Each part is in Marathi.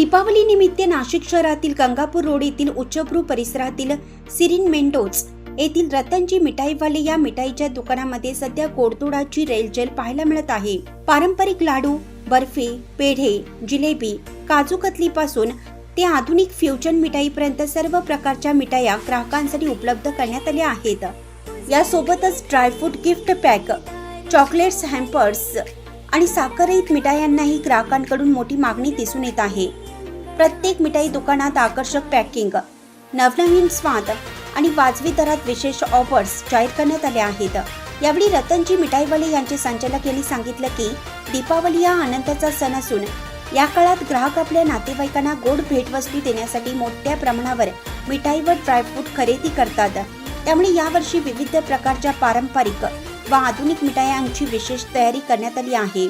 दीपावली निमित्त नाशिक शहरातील गंगापूर रोड येथील उच्चभ्रू परिसरातील सिरिन मेंडोज येथील रतनजी मिठाईवाले या मिठाईच्या दुकानामध्ये सध्या गोडतोडाची रेलचेल पाहायला मिळत आहे. पारंपरिक लाडू बर्फी पेढे जिलेबी काजू कतली पासून ते आधुनिक फ्युजन मिठाईपर्यंत सर्व प्रकारच्या मिठाया ग्राहकांसाठी उपलब्ध करण्यात आल्या आहेत. यासोबतच dry fruit gift pack chocolates hampers आणि साखरहित मिठायांनाही ग्राहकांकडून मोठी मागणी दिसून येत आहे. प्रत्येक मिठाई दुकानात आकर्षक पॅकिंग नवनवीन स्वाद आणि वाजवी दरात विशेष ऑफर्स जाहीर करण्यात आल्या आहेत. यावेळी रतनजी मिठाईवाले यांचे संचालक यांनी सांगितलं की दीपावली हा आनंदाचा सण असून या काळात ग्राहक आपल्या नातेवाईकांना गोड भेटवस्तू देण्यासाठी मोठ्या प्रमाणावर मिठाई व ड्रायफ्रूट खरेदी करतात. त्यामुळे यावर्षी विविध प्रकारच्या पारंपरिक व आधुनिक मिठायांची विशेष तयारी करण्यात आली आहे.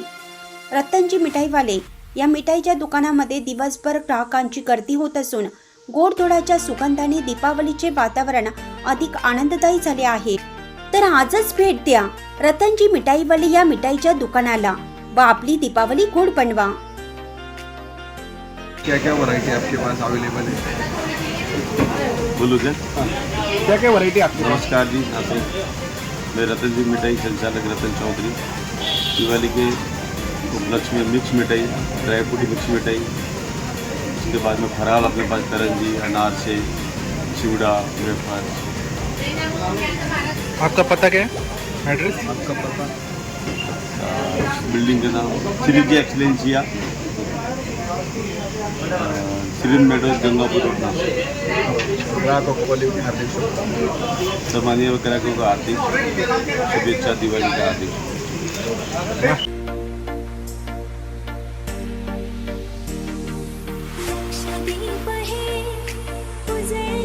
रतनजी मिठाईवाले या मिठाईच्या दुकानामध्ये दिवसभर ग्राहकांची गर्दी होत असून गोडधोडाच्या सुगंधाने दीपावलीचे वातावरण अधिक आनंददायी झाले आहे. तर आजच भेट द्या. रतनजी मिठाईवाले या मिठाईच्या दुकानाला. व आपली दीपावली गोड बनवा. क्या क्या वैरायटी आपके पास अवेलेबल है? बोलू क्या क्या क्या वैरायटी आपके नमस्कार जी आप मैं रतन जी मिठाई संचालक रतन चौधरी। दिवाली के उपलक्ष्य में मिक्स मिठाई ड्राई फ्रूट मिक्स मिठाई उसके बाद में फराल अपने पास करंजी अनार से चिवड़ा वेफर आपका पता क्या है? एड्रेस आपका पता? बिल्डिंग का नाम Shri ji Excellencia Serene Meadows Gangapur road ग्राहकों को की हार्दिक शुभकामनाएँ। सामान्य ग्राहकों का हार्दिक शुभेच्छा दिवाली का हार्दिक। कभी वही गुजर